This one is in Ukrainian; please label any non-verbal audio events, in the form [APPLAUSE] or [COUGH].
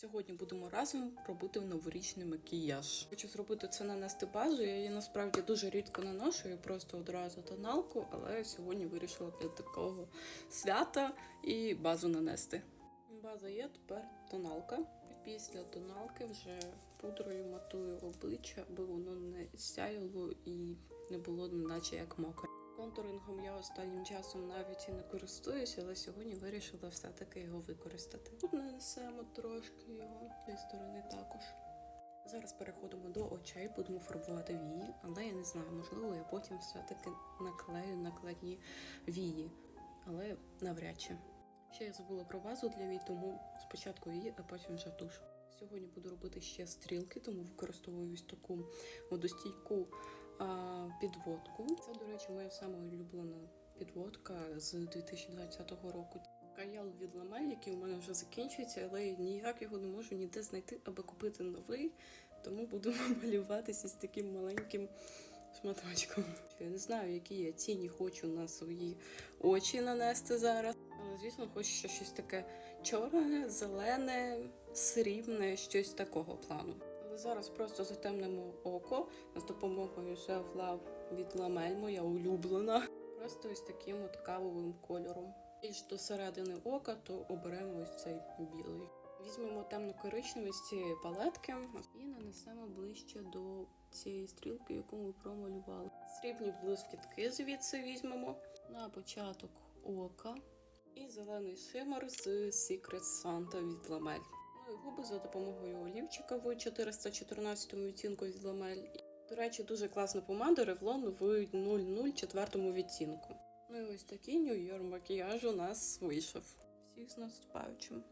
Сьогодні будемо разом робити новорічний макіяж. Хочу зробити це нанести базу. Я її насправді дуже рідко наношу, я просто одразу тоналку, але сьогодні вирішила для такого свята і базу нанести. База є, тепер тоналка. Після тоналки вже пудрою матую обличчя, аби воно не сяяло і не було наче як мокре. Контурингом я останнім часом навіть і не користуюся, але сьогодні вирішила все-таки його використати. Тут нанесемо трошки його з цієї сторони також. Зараз переходимо до очей, будемо фарбувати вії, але я не знаю, можливо, я потім все-таки наклею накладні вії, але навряд чи. Ще я забула про вазу для вій, тому спочатку вії, а потім вже туш. Сьогодні буду робити ще стрілки, тому використовую ось таку водостійку підводку. Це, до речі, моя сама улюблена підводка з 2020 року. Каял від Ламель, який у мене вже закінчується, але ніяк його не можу ніде знайти, аби купити новий. Тому буду [LAUGHS] малюватися з таким маленьким шматочком. Я не знаю, які я тіні хочу на свої очі нанести зараз. Але, звісно, хочеться щось таке чорне, зелене, срібне, щось такого плану. Зараз просто затемнимо око з допомогою Self Love від Ламель, моя улюблена. Просто ось таким от кавовим кольором. Більш до середини ока, то оберемо ось цей білий. Візьмемо темно-коричневий з цієї палетки і нанесемо ближче до цієї стрілки, яку ми промалювали. Срібні блискітки звідси візьмемо на початок ока. І зелений шимер з Secret Santa від Ламель. Ну губи за допомогою олівчика в 414 відтінку від Ламель. До речі, дуже класна помада Revlon в 004 відтінку. Ну і ось такий нью-йорк макіяж у нас вийшов. Всіх з наступаючим.